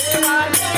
దేవాలే